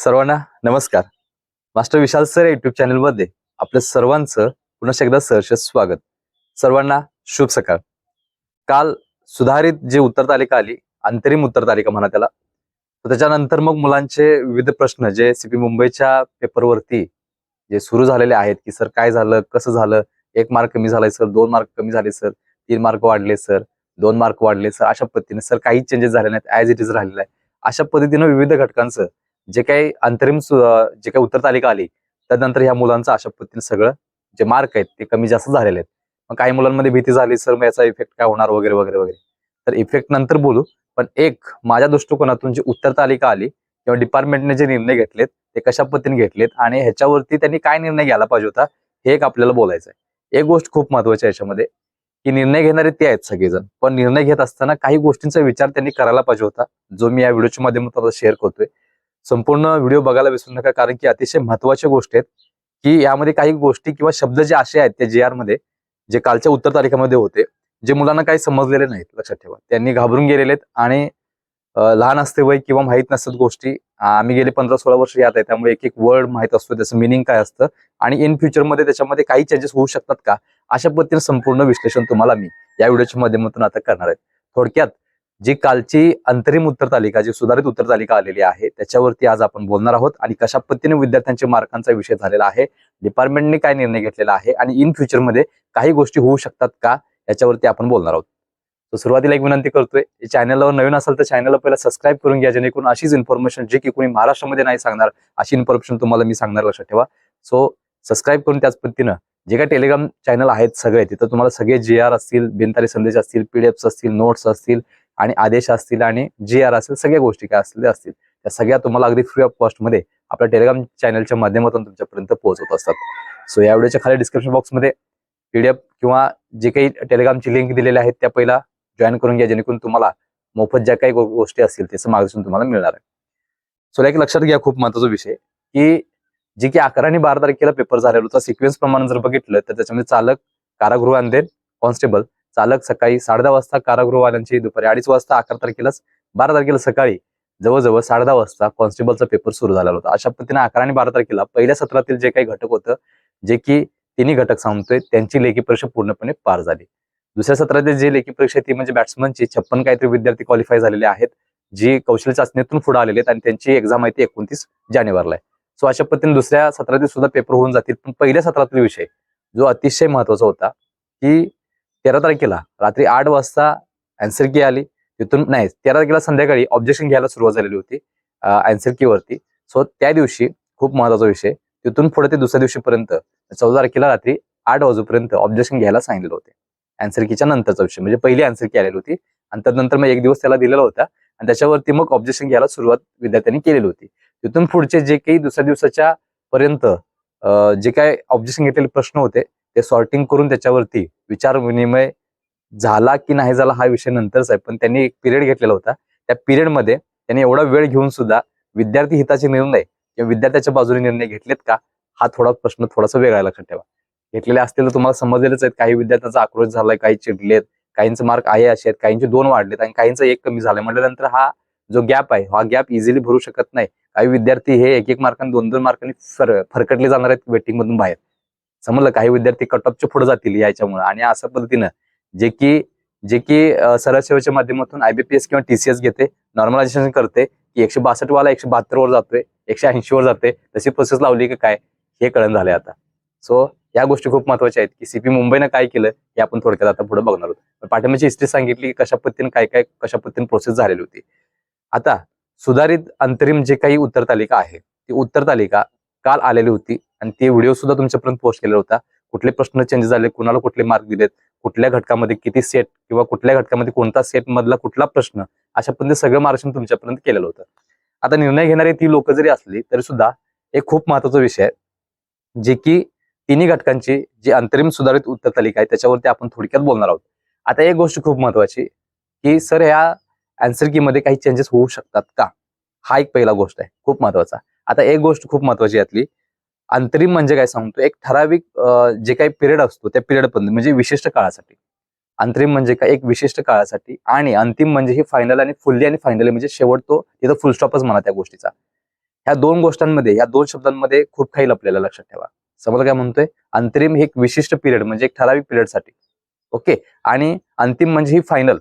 सर्वांना नमस्कार. मास्टर विशाल sir YouTube चॅनलमध्ये आपल्या सर्वांचं पुन्हा एकदा सहर्ष स्वागत. सर्वांना शुभ सकाळ. काल सुधारित जे उत्तर तालिका आली अंतरिम उत्तर तालिका म्हणा त्याला त्याच्यानंतर मग मुलांचे विविध प्रश्न जे सीपी मुंबईच्या पेपरवरती जे सुरू झालेले आहेत की सर काय झालं कसं झालं एक मार्क कमी झालाय सर दोन मार्क कमी झाले सर तीन मार्क वाढले सर दोन मार्क वाढले सर अशा पद्धतीने सर काही चेंजेस झाले नाहीत ॲज इट इज राहिलेलं आहे. अशा पद्धतीनं विविध घटकांचं जे काही अंतरिम जे काही उत्तर तालिका आली त्यानंतर ह्या मुलांचं अशा पद्धतीने सगळं जे मार्क आहेत ते कमी जास्त झालेले आहेत. मग काही मुलांमध्ये भीती झाली सर मग याचा इफेक्ट काय होणार? वगैरे वगैरे वगैरे. तर इफेक्ट नंतर बोलू पण एक माझ्या दृष्टिकोनातून जी उत्तर तालिका आली किंवा डिपार्टमेंटने जे निर्णय घेतलेत ते कशा पद्धतीने घेतलेत आणि ह्याच्यावरती त्यांनी काय निर्णय घ्यायला पाहिजे होता हे एक आपल्याला बोलायचं आहे. एक गोष्ट खूप महत्वाची याच्यामध्ये की निर्णय घेणारे ते आहेत सगळेजण पण निर्णय घेत असताना काही गोष्टींचा विचार त्यांनी करायला पाहिजे होता जो मी या व्हिडिओच्या माध्यमातून शेअर करतोय. संपूर्ण व्हिडिओ बघायला विसरू नका कारण की अतिशय महत्त्वाच्या गोष्टी आहेत की यामध्ये काही गोष्टी किंवा शब्द जे असे आहेत त्या जे आरमध्ये जे कालच्या उत्तर तारखेमध्ये होते जे मुलांना काही समजलेले नाहीत लक्षात ठेवा. त्यांनी घाबरून गेलेले आहेत आणि लहान असते वय किंवा माहीत नसतात गोष्टी. आम्ही गेले पंधरा सोळा वर्ष यात आहे त्यामुळे एक एक वर्ड माहीत असतो त्याचं मिनिंग काय असतं आणि इन फ्युचरमध्ये त्याच्यामध्ये काही चेंजेस होऊ शकतात का? अशा पद्धतीने संपूर्ण विश्लेषण तुम्हाला मी या व्हिडिओच्या माध्यमातून आता करणार आहे. थोडक्यात जी कालची अंतरिम उत्तर तालिका जी सुधारित उत्तर तालिका आलेली आहे त्याच्यावरती आज आपण बोलणार आहोत आणि कशा पद्धतीने विद्यार्थ्यांच्या मार्कांचा विषय झालेला आहे डिपार्टमेंटने काय निर्णय घेतलेला आहे आणि इन फ्युचरमध्ये काही गोष्टी होऊ शकतात का याच्यावरती आपण बोलणार आहोत. तर सुरुवातीला एक विनंती करतोय चॅनलवर नवीन असेल तर चॅनलला पहिला सबस्क्राईब करून घ्या जेणेकरून अशीच इन्फॉर्मेशन जे की कोणी महाराष्ट्रामध्ये नाही सांगणार अशी इन्फॉर्मेशन तुम्हाला मी सांगणार लक्षात ठेवा. सो सबस्क्राईब करून त्याच पद्धतीनं जे काही टेलिग्राम चॅनल आहेत सगळे तिथं तुम्हाला सगळे जे आर असतील बिनतारी संदेश असतील पीडीएफ असतील नोट्स असतील आणि आदेश असतील आणि जे आर असतील सगळ्या गोष्टी काय असतील त्या असतील. त्या सगळ्या तुम्हाला अगदी फ्री ऑफ कॉस्टमध्ये आपल्या टेलिग्राम चॅनलच्या माध्यमातून तुमच्यापर्यंत पोहोचवत असतात. सो या व्हिडिओच्या खाली डिस्क्रिप्शन बॉक्समध्ये पीडीएफ किंवा जे काही टेलिग्रामची लिंक दिलेल्या आहेत त्या पहिला जॉईन करून घ्या जेणेकरून तुम्हाला मोफत ज्या काही गोष्टी असतील त्याचं मार्गदर्शन तुम्हाला मिळणार आहे. सो एक लक्षात घ्या खूप महत्त्वाचा विषय की जे की अकरा आणि बारा तारखेला पेपर झालेला होता. सिक्वेन्स प्रमाणे जर बघितलं तर त्याच्यामध्ये चालक कारागृह अंधेर कॉन्स्टेबल चालक सकाळी साडे दहा वाजता कारागृहवाल्यांची दुपारी अडीच वाजता अकरा तारखेलाच बारा तारखेला सकाळी जवळजवळ साडे दहा वाजता कॉन्स्टेबलचा पेपर सुरू झालेला होता. अशा पद्धतीने अकरा आणि बारा तारखेला पहिल्या सत्रातील जे काही घटक होतं जे की तिन्ही घटक सांगतोय त्यांची लेखी परीक्षा पूर्णपणे पार झाली. दुसऱ्या सत्रातील जे लेखी परीक्षा आहे ती म्हणजे बॅट्समनची छप्पन काहीतरी विद्यार्थी क्वालिफाय झालेले आहेत जी कौशल्य चाचणीतून पुढे आलेले आहेत आणि त्यांची एक्झाम आहे ती एकोणतीस जानेवारीला आहे. सो अशा पद्धतीने दुसऱ्या सत्रातील सुद्धा पेपर होऊन जातील. पण पहिल्या सत्रातील विषय जो अतिशय महत्त्वाचा होता की तेरा तारखेला रात्री आठ वाजता अँसर की आली. तिथून नाही तेरा तारखेला संध्याकाळी ऑब्जेक्शन घ्यायला सुरुवात झालेली होती अँसर की वरती. सो त्या दिवशी खूप महत्त्वाचा विषय तिथून पुढे ते दुसऱ्या दिवशीपर्यंत चौदा तारखेला रात्री आठ वाजूपर्यंत ऑब्जेक्शन घ्यायला सांगितलेलं होते. अँसर कीच्या नंतरचा विषय म्हणजे पहिली अँसर की आलेली होती. आणि त्यानंतर मग एक दिवस त्याला दिलेला होता. आणि त्याच्यावरती मग ऑब्जेक्शन घ्यायला सुरुवात विद्यार्थ्यांनी केलेली होती. तिथून पुढचे जे काही दुसऱ्या दिवसाच्या पर्यंत जे काही ऑब्जेक्शन घेतलेले प्रश्न होते ते सॉर्टिंग करून त्याच्यावरती विचार विनिमय झाला की नाही झाला हा विषय नंतरच आहे. पण त्यांनी एक पिरियड घेतलेला होता. त्या पिरियडमध्ये त्यांनी एवढा वेळ घेऊन सुद्धा विद्यार्थी हिताचे निर्णय किंवा विद्यार्थ्याच्या बाजूने निर्णय घेतलेत का? हा थोडा प्रश्न थोडासा वेगळा लक्षात ठेवा. घेतलेले असतील तर तुम्हाला समजलेलेच आहेत काही विद्यार्थ्यांचा आक्रोश झालाय काही चिडलेत काहींचे मार्क आहे असे आहेत काहींचे दोन वाढलेत आणि काहींचा एक कमी झालाय. म्हटल्यानंतर हा जो गॅप आहे हा गॅप इझिली भरू शकत नाही. काही विद्यार्थी हे एक एक मार्कांनी दोन दोन मार्कांनी फर फरकटले जाणार आहेत वेटिंग मधून बाहेर. समजलं? काही विद्यार्थी कट ऑफच्या पुढे जातील याच्यामुळे. आणि अशा पद्धतीनं जे की जे की सरळ सेवेच्या माध्यमातून आयबीपीएस किंवा टीसीएस घेते नॉर्मलायझेशन करते की एकशे बासष्ट वाला एकशे बहात्तर वर जातोय एकशे ऐंशी वर जाते तशी प्रोसेस लावली की काय? हे कळण झालंय आता. सो या गोष्टी खूप महत्त्वाच्या आहेत की सीपी मुंबईनं काय केलं हे आपण थोडक्यात आता पुढे बघणार आहोत. पाठिंब्याची पाठिंबाची हिस्ट्री सांगितली की कशा पद्धतीने काय काय कशा पद्धतीने प्रोसेस झालेली होती. आता सुधारित अंतरिम जे काही उत्तर तालिका आहे ती उत्तर तालिका काल आलेली होती आणि ते व्हिडिओ सुद्धा तुमच्यापर्यंत पोस्ट केलेला होता. कुठले प्रश्न चेंज झाले कुणाला कुठले मार्क दिलेत कुठल्या घटकामध्ये किती सेट किंवा कुठल्या घटकामध्ये कोणता सेट मधला कुठला प्रश्न अशा पद्धतीने सगळं मार्गदर्शन तुमच्यापर्यंत केलेलं होतं. आता निर्णय घेणारी ती लोक जरी असली तरी सुद्धा एक खूप महत्त्वाचा विषय आहे जे की तिन्ही घटकांची जी अंतरिम सुधारित उत्तर तालिका आहे त्याच्यावरती आपण थोडक्यात बोलणार आहोत. आता एक गोष्ट खूप महत्वाची की सर ह्या अँसर की मध्ये काही चेंजेस होऊ शकतात का? हा एक पहिला गोष्ट आहे खूप महत्त्वाचा आता एक गोष्ट खूप महत्वाची यातली. अंतरिम म्हणजे काय सांगतो? एक ठराविक जे काही पिरियड असतो त्या पिरियड पर्यंत म्हणजे विशिष्ट काळासाठी. अंतरिम म्हणजे काय? एक विशिष्ट काळासाठी. आणि अंतिम म्हणजे ही फायनल आणि फुल्ली आणि फायनली म्हणजे शेवट तो तिथं फुल स्टॉपच म्हणा त्या गोष्टीचा. ह्या दोन गोष्टांमध्ये या दोन शब्दांमध्ये खूप काही लपलेला लक्षात ठेवा. समजा काय म्हणतोय? अंतरिम हे एक विशिष्ट पिरियड म्हणजे एक ठराविक पिरियडसाठी ओके? आणि अंतिम म्हणजे ही फायनल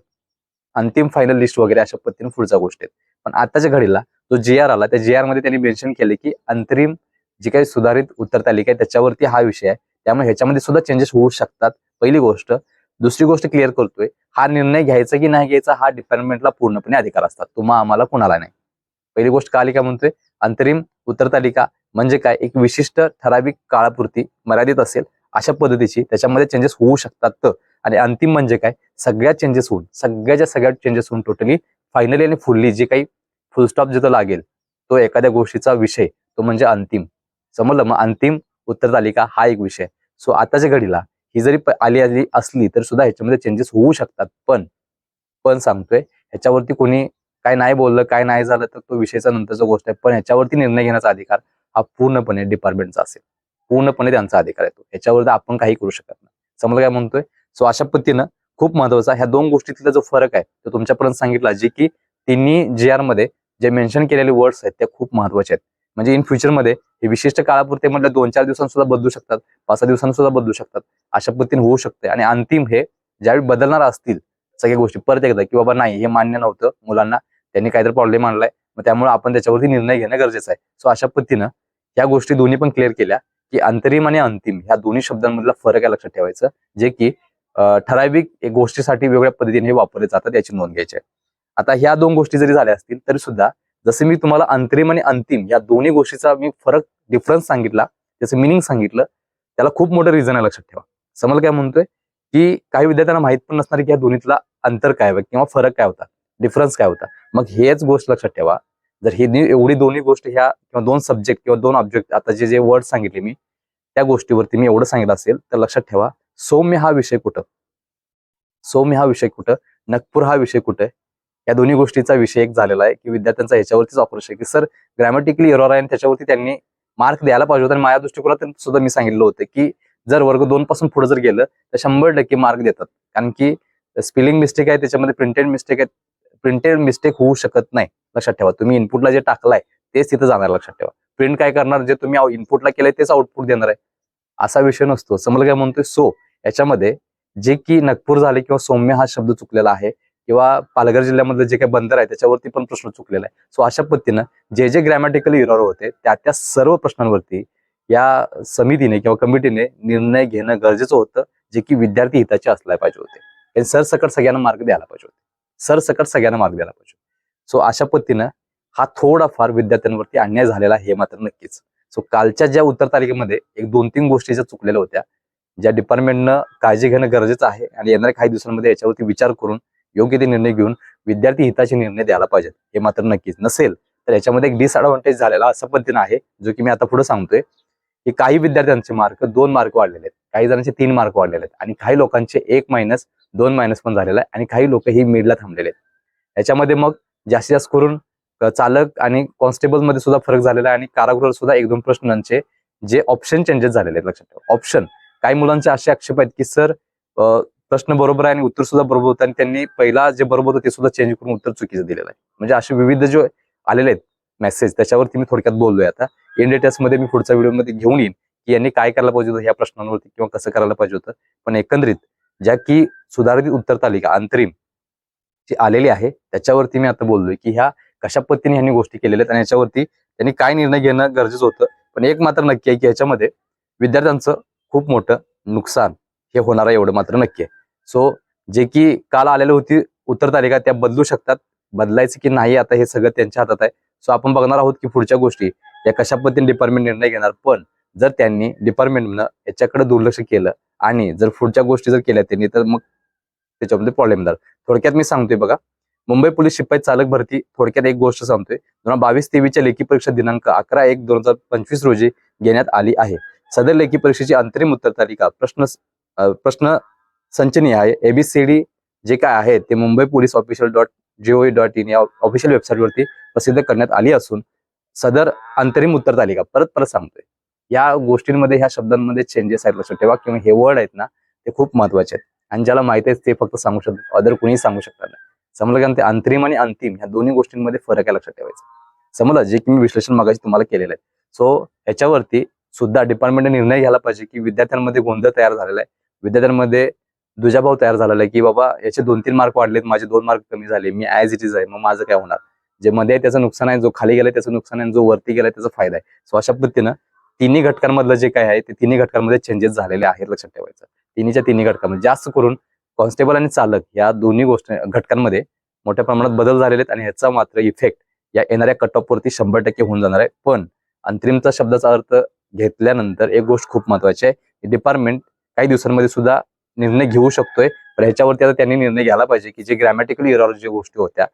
अंतिम फायनल लिस्ट वगैरे अशा पद्धतीने पुढच्या गोष्टी आहेत. पण आताच्या घडीला जो जे आर आला. त्या जे आरमध्ये त्यांनी मेन्शन केले की अंतरिम जी काही सुधारित उत्तर तालिका आहे त्याच्यावरती हा विषय आहे. त्यामुळे ह्याच्यामध्ये सुद्धा चेंजेस होऊ शकतात. पहिली गोष्ट दुसरी गोष्ट क्लिअर करतोय. हा निर्णय घ्यायचा की नाही घ्यायचा हा डिपार्टमेंटला पूर्णपणे अधिकार असतात. तुम्हा आम्हाला कुणाला नाही. पहिली गोष्ट का आली का म्हणतोय अंतरिम उत्तर तालिका म्हणजे काय? एक विशिष्ट ठराविक काळापुरती मर्यादित असेल अशा पद्धतीची त्याच्यामध्ये चेंजेस होऊ शकतात. तर आणि अंतिम म्हणजे काय? सगळ्या चेंजेस होऊन सगळ्याच्या सगळ्या चेंजेस होऊन टोटली फायनली आणि फुल्ली जे काही फुलस्टॉप जिथं लागेल तो एखाद्या गोष्टीचा विषय तो म्हणजे अंतिम. समजलं? मग अंतिम उत्तर तालिका हा एक विषय. सो आताच्या घडीला ही जरी आली आली असली तर सुद्धा ह्याच्यामध्ये चेंजेस होऊ शकतात. पण पण सांगतोय ह्याच्यावरती कोणी काय नाही बोललं काय नाही झालं तर तो विषयाचा नंतरचा गोष्ट आहे. पण ह्याच्यावरती निर्णय घेण्याचा अधिकार हा पूर्णपणे डिपार्टमेंटचा असेल. पूर्णपणे त्यांचा अधिकार येतो ह्याच्यावरती आपण काही करू शकत नाही. समजा काय म्हणतोय? सो अशा पद्धतीनं खूप महत्त्वाचा ह्या दोन गोष्टीतला जो फरक आहे तो तुमच्यापर्यंत सांगितला जे की तिन्ही जे आरमध्ये जे मेन्शन केलेले वर्ड्स आहेत ते खूप महत्त्वाचे आहेत. म्हणजे इन फ्युचरमध्ये हे विशिष्ट काळापुरते म्हटलं दोन चार दिवसांसुद्धा बदलू शकतात पाच सहा दिवसांसुद्धा बदलू शकतात. अशा पद्धतीने होऊ शकते आणि अंतिम हे ज्यावेळी बदलणार असतील सगळ्या गोष्टी परत एकदा की बाबा नाही हे मान्य नव्हतं मुलांना त्यांनी काहीतरी प्रॉब्लेम आणलाय मग त्यामुळे आपण त्याच्यावरती निर्णय घेणं गरजेचं आहे. सो अशा पद्धतीनं या गोष्टी दोन्ही पण क्लिअर केल्या की अंतरिम आणि अंतिम ह्या दोन्ही शब्दांमधला फरक आहे लक्षात ठेवायचं जे की ठराविक एक गोष्टीसाठी वेगळ्या पद्धतीने हे वापरले जातात याची नोंद घ्यायची आहे. आता ह्या दोन गोष्टी जरी झाल्या असतील तरी सुद्धा जसं मी तुम्हाला अंतरिम आणि अंतिम या दोन्ही गोष्टीचा मी फरक डिफरन्स सांगितला त्याचं मिनिंग सांगितलं त्याला खूप मोठं रिझन आहे लक्षात ठेवा. समज काय म्हणतोय की काही विद्यार्थ्यांना माहीत पण नसणार की या दोन्हीतला अंतर काय किंवा फरक काय होता डिफरन्स काय होता. मग हेच गोष्ट लक्षात ठेवा. जर हे एवढी दोन्ही गोष्ट ह्या किंवा दोन सब्जेक्ट किंवा दोन ऑब्जेक्ट आता जे जे वर्ड सांगितले मी त्या गोष्टीवरती मी एवढं सांगितलं असेल तर लक्षात ठेवा सौम्य हा विषय कुठं? सौम्य हा विषय कुठं? नागपूर हा विषय कुठं या दोन्ही गोष्टीचा विषय एक झालेला आहे की विद्यार्थ्यांचा याच्यावरतीच ऑपरेशन की सर ग्रॅमॅटिकली एरॉर आहे आणि त्याच्यावरती त्यांनी मार्क द्यायला पाहिजे होता. आणि माझ्या दृष्टिकोनात सुद्धा मी सांगितलं होतं की जर वर्ग दोन पासून पुढे जर गेलं तर शंभर टक्के मार्क देतात. कारण की स्पेलिंग मिस्टेक आहे त्याच्यामध्ये प्रिंटेड मिस्टेक आहे प्रिंटेड मिस्टेक होऊ शकत नाही लक्षात ठेवा. तुम्ही इनपुटला जे टाकलाय तेच तिथं जाणार लक्षात ठेवा. प्रिंट काय करणार? जे तुम्ही इनपुटला केलंय तेच आउटपुट देणार आहे. असा विषय नसतो. समजा काय म्हणतोय सो याच्यामध्ये जे की नागपूर झाले किंवा सौम्य हा शब्द चुकलेला आहे किंवा पालघर जिल्ह्यामधलं जे काही बंदर आहे त्याच्यावरती पण प्रश्न चुकलेला आहे. सो अशा पद्धतीनं जे जे ग्रॅमॅटिकल इरॉर होते त्या त्या सर्व प्रश्नांवरती या समितीने किंवा कमिटीने निर्णय घेणं गरजेचं होतं जे की विद्यार्थी हिताचे असला पाहिजे होते. सरसकट सगळ्यांना मार्ग द्यायला पाहिजे होते. सरसकट सगळ्यांना मार्ग द्यायला पाहिजे सो अशा पद्धतीनं हा थोडाफार विद्यार्थ्यांवरती अन्याय झालेला आहे हे मात्र नक्कीच. सो कालच्या ज्या उत्तर तालिकेमध्ये एक दोन तीन गोष्टी ज्या चुकलेल्या होत्या ज्या डिपार्टमेंटनं काळजी घेणं गरजेचं आहे आणि येणाऱ्या काही दिवसांमध्ये याच्यावरती विचार करून योग्य ते निर्णय घेऊन विद्यार्थी हिताचे निर्णय द्यायला पाहिजेत. हे मात्र नक्कीच नसेल. तर याच्यामध्ये एक डिसअडव्हान्टेज झालेला असं पद्धतीनं आहे जो की मी आता पुढे सांगतोय की काही विद्यार्थ्यांचे मार्क दोन मार्क वाढलेले आहेत. काही जणांचे तीन मार्क वाढलेले आहेत. आणि काही लोकांचे एक मायनस दोन मायनस पण झालेला आहे. आणि काही लोक ही मिडला थांबलेले आहेत. याच्यामध्ये मग जास्तीत जास्त करून चालक आणि कॉन्स्टेबलमध्ये सुद्धा फरक झालेला आहे. आणि कारागृहात सुद्धा एक दोन प्रश्नांचे जे ऑप्शन चेंजेस झालेले आहेत. लक्षात ठेवा. ऑप्शन काही मुलांचे असे आक्षेप आहेत की सर प्रश्न बरोबर आहे आणि उत्तर सुद्धा बरोबर होतं आणि त्यांनी पहिला जे बरोबर होतं ते सुद्धा चेंज करून उत्तर चुकीचं दिलेलं आहे. म्हणजे असे विविध जे आलेले आहेत मेसेज त्याच्यावरती मी थोडक्यात बोललोय आता. इंडिया मध्ये मी पुढच्या व्हिडिओमध्ये घेऊन येईन की यांनी काय करायला पाहिजे होतं ह्या प्रश्नांवरती किंवा कसं करायला पाहिजे होतं. पण एकंदरीत ज्या की सुधारित उत्तर तालिका अंतरिम जी आलेली आहे त्याच्यावरती मी आता बोललोय की ह्या कशा पद्धतीने ह्यांनी गोष्टी केलेल्या आहेत आणि याच्यावरती त्यांनी काय निर्णय घेणं गरजेचं होतं. पण एक मात्र नक्की आहे की याच्यामध्ये विद्यार्थ्यांचं खूप मोठं नुकसान हे होणार आहे एवढं मात्र नक्की आहे. सो जे की काल आलेली होती उत्तर तालिका त्या बदलू शकतात. बदलायचं की नाही आता हे सगळं त्यांच्या हातात आहे. सो आपण बघणार आहोत की पुढच्या गोष्टी या कशा पद्धतीने डिपार्टमेंट निर्णय घेणार. पण जर त्यांनी डिपार्टमेंटनं याच्याकडे दुर्लक्ष केलं आणि जर पुढच्या गोष्टी जर केल्या त्यांनी तर मग त्याच्यामध्ये प्रॉब्लेम येणार. थोडक्यात मी सांगतोय बघा. मुंबई पोलीस शिपाई चालक भरती थोडक्यात एक गोष्ट सांगतोय. दोन हजार बावीस तेवीसच्या लेखी परीक्षा दिनांक अकरा एक दोन हजार पंचवीस रोजी घेण्यात आली आहे. सदर लेखी परीक्षेची अंतरिम उत्तर तालिका प्रश्न प्रश्न संचनी आहे. एबीसीडी जे काय आहे ते Mumbai police official dot GOE dot in या ऑफिशियल वेबसाईटवरती प्रसिद्ध करण्यात आली असून सदर अंतरिम उत्तर तालिका परत परत सांगतोय. या गोष्टींमध्ये ह्या शब्दांमध्ये चेंजेस आहेत लक्षात ठेवा. किंवा हे वर्ड आहेत ना ते खूप महत्त्वाचे आहेत. आणि ज्याला माहीत आहे ते फक्त सांगू शकतात अदर कोणीही सांगू शकतात नाही. समजलं की ते अंतरिम आणि अंतिम ह्या दोन्ही गोष्टींमध्ये फरक आहे लक्षात ठेवायचा. समजलं? जे की मी विश्लेषण मागाशी तुम्हाला केलेलं आहे. सो ह्याच्यावरती सुद्धा डिपार्टमेंटने निर्णय घ्यायला पाहिजे की विद्यार्थ्यांमध्ये गोंधळ तयार झालेला आहे. विद्यार्थ्यांमध्ये दुजाभाव तयार झालेला आहे की बाबा याचे दोन तीन मार्क वाढलेत माझे दोन मार्क कमी झाले मी ॲज इट इज आहे मग माझं काय होणार? जे मध्ये आहे त्याचं नुकसान आहे जो खाली गेलाय त्याचं नुकसान आहे जो वरती गेलाय त्याचा फायदा आहे. सो अशा पद्धतीनं तिन्ही घटकांमधलं जे काय आहे ते तिन्ही घटकांमध्ये चेंजेस झालेले आहेत लक्षात ठेवायचं. तिन्हीच्या तिन्ही घटकांमध्ये जास्त करून कॉन्स्टेबल आणि चालक या दोन्ही गोष्टी घटकांमध्ये मोठ्या प्रमाणात बदल झालेले आहेत आणि ह्याचा मात्र इफेक्ट या येणाऱ्या कट ऑफवरती शंभर टक्के होऊन जाणार आहे. पण अंतरिमचा शब्दाचा अर्थ घेतल्यानंतर एक गोष्ट खूप महत्वाची आहे. डिपार्टमेंट काही दिवसांमध्ये सुद्धा निर्णय घेऊ शकतोय पण ह्याच्यावरती आता त्यांनी निर्णय घ्यायला पाहिजे की जे ग्रॅमॅटिकल इरॉर जे गोष्टी होत्या.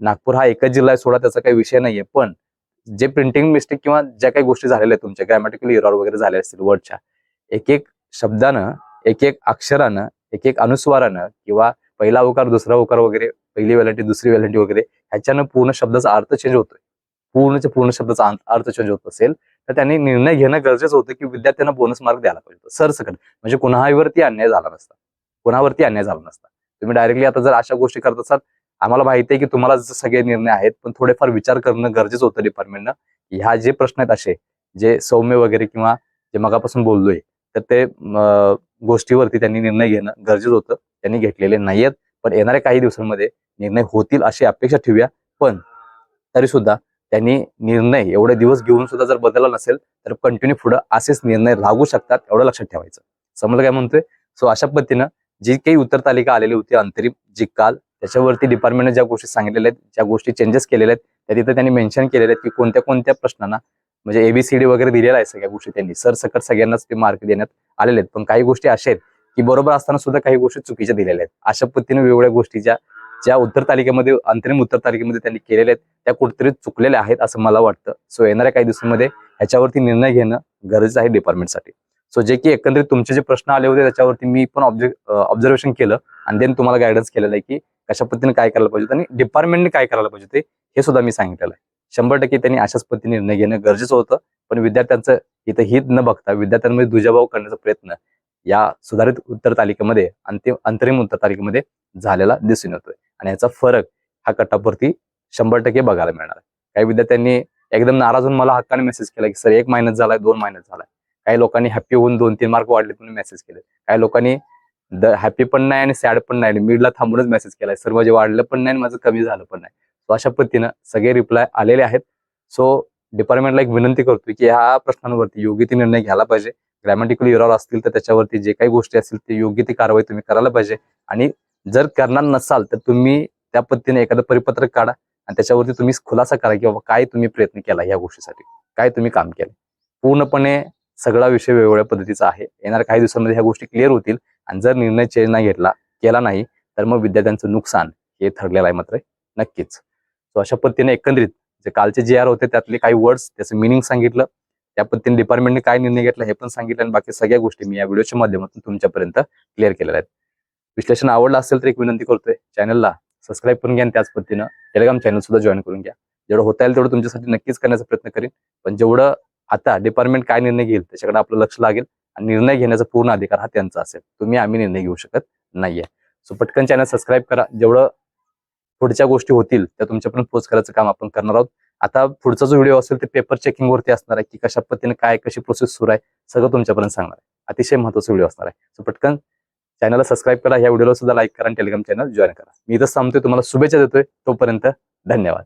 नागपूर हा एकच जिल्हा आहे सोडा त्याचा काही विषय नाहीये पण जे प्रिंटिंग मिस्टेक किंवा ज्या काही गोष्टी झालेल्या आहेत तुमच्या ग्रॅमॅटिकल इरॉर वगैरे झाले असतील वर्डच्या एक एक शब्दानं एक एक अक्षरानं एक एक अनुस्वारानं किंवा पहिला उकार दुसरा उकार वगैरे पहिली व्हॅलिटी दुसरी व्हॅलिटी वगैरे ह्याच्यानं पूर्ण शब्दाचा अर्थ चेंज होतोय. पूर्णच्या पूर्ण शब्दाचा अर्थ चेंज होत असेल. तर त्यांनी निर्णय घेणं गरजेचं होतं की विद्यार्थ्यांना बोनस मार्क द्यायला पाहिजे होतं. सरसकट म्हणजे कुणावरती अन्याय झाला नसता. कुणावरती अन्याय झाला नसता. तुम्ही डायरेक्टली आता जर अशा गोष्टी करत असाल आम्हाला माहिती आहे की तुम्हाला सगळे निर्णय आहेत पण थोडेफार विचार करणं गरजेचं होतं डिपार्टमेंटनं ह्या जे प्रश्न आहेत असे जे सौम्य वगैरे किंवा जे मगापासून बोललोय तर ते गोष्टीवरती त्यांनी निर्णय घेणं गरजेचं होतं. त्यांनी घेतलेले नाहीयेत पण येणाऱ्या काही दिवसांमध्ये निर्णय होतील अशी अपेक्षा ठेवूया. पण तरी सुद्धा त्यांनी निर्णय एवढे दिवस घेऊन सुद्धा जर बदलला नसेल तर कंटिन्यू पुढं असेच निर्णय लागू शकतात एवढं लक्षात ठेवायचं. समजलं काय म्हणतोय? सो अशा पद्धतीनं जी काही उत्तर तालिका आलेली होती अंतरिम जी काल त्याच्यावरती डिपार्टमेंटने ज्या गोष्टी सांगितलेल्या आहेत ज्या गोष्टी चेंजेस केलेल्या आहेत त्या तिथे त्यांनी मेन्शन केलेल्या आहेत की कोणत्या कोणत्या प्रश्नांना म्हणजे एबीसीडी वगैरे दिलेला आहे सगळ्या गोष्टी त्यांनी. सरसकट सगळ्यांनाच ते मार्क देण्यात आलेले आहेत. पण काही गोष्टी अशा आहेत की बरोबर असताना सुद्धा काही गोष्टी चुकीच्या दिलेल्या आहेत. अशा पद्धतीने वेगवेगळ्या गोष्टी ज्या ज्या उत्तर तालिकेमध्ये अंतरिम उत्तर तालिकेमध्ये त्यांनी केलेल्या आहेत त्या कुठेतरी चुकलेल्या आहेत असं मला वाटतं. सो येणाऱ्या काही दिवसांमध्ये ह्याच्यावरती निर्णय घेणं गरजेचं आहे डिपार्टमेंटसाठी सो जे की एकंदरीत तुमचे जे प्रश्न आले होते त्याच्यावरती मी पण ऑब्झर्वेशन केलं आणि देन तुम्हाला गायडन्स केलेलं आहे की कशा पद्धतीने काय करायला पाहिजे आणि डिपार्टमेंटने काय करायला पाहिजे ते हे सुद्धा मी सांगितलेलं आहे. शंभर टक्के त्यांनी अशाच पद्धतीने निर्णय घेणं गरजेचं होतं पण विद्यार्थ्यांचं इथं हित न बघता विद्यार्थ्यांमध्ये दुजाभाव करण्याचा प्रयत्न या सुधारित उत्तर तालिकेमध्ये अंतिम अंतरिम उत्तर तालिकेमध्ये झालेला दिसून येतोय. आणि याचा फरक हा कटापवरती शंभर टक्के बघायला मिळणार. आहे काही विद्यार्थ्यांनी एकदम नाराज होऊन मला हक्काने मेसेज केला की सर एक महिन्यात झालाय दोन महिन्यात झालाय. काही लोकांनी हॅप्पी होऊन दोन तीन मार्क वाढले म्हणून मेसेज केले. काही लोकांनी हॅपी पण नाही आणि सॅड पण नाही. मिडला थांबूनच मेसेज केलाय. सर माझे वाढलं पण नाही आणि माझं कमी झालं पण नाही. सो अशा पद्धतीनं सगळे रिप्लाय आलेले आहेत. सो डिपार्टमेंटला एक विनंती करतोय की ह्या प्रश्नांवरती योग्य ते निर्णय घ्यायला पाहिजे. ग्रॅमॅटिकल इरॉर असतील तर त्याच्यावरती जे काही गोष्टी असतील ते योग्य ती कारवाई तुम्ही करायला पाहिजे. आणि जर करणार नसाल तर तुम्ही त्या पद्धतीने एखादं परिपत्रक काढा आणि त्याच्यावरती तुम्ही खुलासा करा की बाबा काय तुम्ही प्रयत्न केला या गोष्टीसाठी? काय तुम्ही काम केलं? पूर्णपणे सगळा विषय वेगवेगळ्या पद्धतीचा आहे. येणार काही दिवसांमध्ये ह्या गोष्टी क्लिअर होतील आणि जर निर्णय चेंज नाही घेतला केला नाही तर मग विद्यार्थ्यांचं नुकसान हे ठरलेलं आहे मात्र नक्कीच. सो अशा पद्धतीने एकंदरीत जे कालचे जे आर होते त्यातले काही वर्ड्स त्याचं मिनिंग सांगितलं. त्या पद्धतीने डिपार्टमेंटने काय निर्णय घेतला हे पण सांगितलं आणि बाकी सगळ्या गोष्टी मी या व्हिडिओच्या माध्यमातून तुमच्यापर्यंत क्लिअर केलेल्या आहेत. विश्लेषण आवडलं असेल तर एक विनंती करतोय चॅनलला सबस्क्राईब करून घ्या आणि त्याच पद्धतीनं टेलिग्राम चॅनल सुद्धा जॉईन करून घ्या. जेवढं होता येईल तेवढं तुमच्यासाठी नक्कीच करण्याचा प्रयत्न करेन. पण जेवढं आता डिपार्टमेंट काय निर्णय घेईल त्याच्याकडे आपलं लक्ष लागेल आणि निर्णय घेण्याचा पूर्ण अधिकार हा त्यांचा असेल. तुम्ही आम्ही निर्णय घेऊ शकत नाहीये. सो पटकन चॅनल सबस्क्राईब करा. जेवढं पुढच्या गोष्टी होतील त्या तुमच्यापर्यंत पोस्ट करायचं काम आपण करणार आहोत. आता पुढचा जो व्हिडिओ असेल ते पेपर चेकिंग वरती असणार आहे की कशा पद्धतीने काय कशी प्रोसेस सुरू आहे सगळं तुमच्यापर्यंत सांगणार आहे. अतिशय महत्त्वाचा व्हिडिओ असणार आहे. सो पटकन चॅनलला सबस्क्राईब करा या व्हिडिओला सुद्धा लाईक करा आणि टेलिग्राम चॅनल जॉईन करा. मी इथं सांगतोय तुम्हाला शुभेच्छा देतोय. तोपर्यंत धन्यवाद.